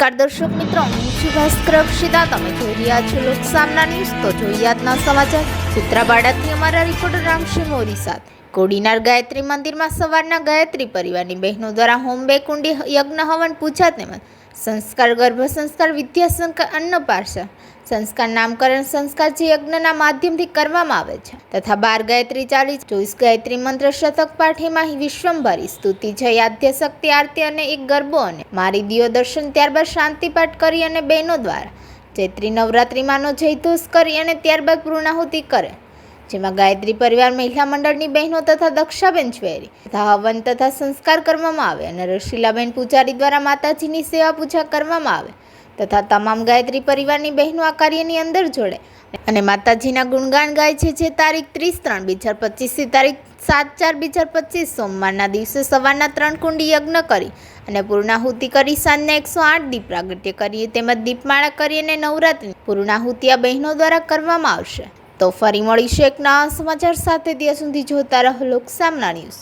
નમસ્કાર દર્શક મિત્રો, હું છું ભાસ્કર અક્ષિતા. તમે જોઈ રહ્યા છો લોકસામના ન્યૂઝ. તો જોઈએ આજના સમાચાર. સૂત્રાબાડાથી અમારા રિપોર્ટર રામસિંહ મોરી સાથે. કોડીનાર ગાયત્રી મંદિરમાં સવારના ગાયત્રી પરિવારની બહેનો દ્વારા હોમ બે કુંડી યજ્ઞ હવન પૂજા તેમજ સંસ્કાર ગર્ભ સંસ્કાર વિદ્યા સંસ્કાર અન્નપાર્ષા સંસ્કાર નામકરણ સંસ્કાર જે યજ્ઞના માધ્યમથી કરવામાં આવે છે. તથા બાર ગાયત્રી ચાલીસ, ચોવીસ ગાયત્રી મંત્ર શતક પાઠીમાં વિશ્વંભરી સ્તુતિ, જય આદ્ય શક્તિ, આરતી અને એક ગરબો અને મારી દિયો દર્શન ત્યારબાદ શાંતિ પાઠ કરી અને બહેનો દ્વારા ચૈત્રી નવરાત્રિમાંનો જયધોષ કરી અને ત્યારબાદ પૂર્ણાહુતિ કરે. જેમાં ગાયત્રી પરિવાર, મહિલા મંડળની બહેનો તથા દક્ષાબેન ચવેરી તથા હવન તથા સંસ્કાર કરવામાં આવે અને રશીલાબેન પૂજારી દ્વારા માતાજીની સેવા પૂજા કરવામાં આવે. તથા તમામ ગાયત્રી પરિવારની બહેનો આ કાર્યની અંદર જોડે. અને માતાજીના ગુણગાન ગાય છે જે તારીખ ત્રીસ ત્રણ બે હજાર પચીસથી તારીખ સાત ચાર બે હજાર પચીસ સોમવારના દિવસે સવારના ત્રણ કુંડી યજ્ઞ કરી અને પૂર્ણાહુતિ કરી સાંજના એકસો આઠ દીપ પ્રાગટ્ય કરીએ તેમજ દીપમાળા કરી અને નવરાત્રિ પૂર્ણાહુતિ આ બહેનો દ્વારા કરવામાં આવશે. તો ફરી મળીશું એક નવા સમાચાર સાથે. ત્યાં સુધી જોતા રહો લોક સામના ન્યૂઝ.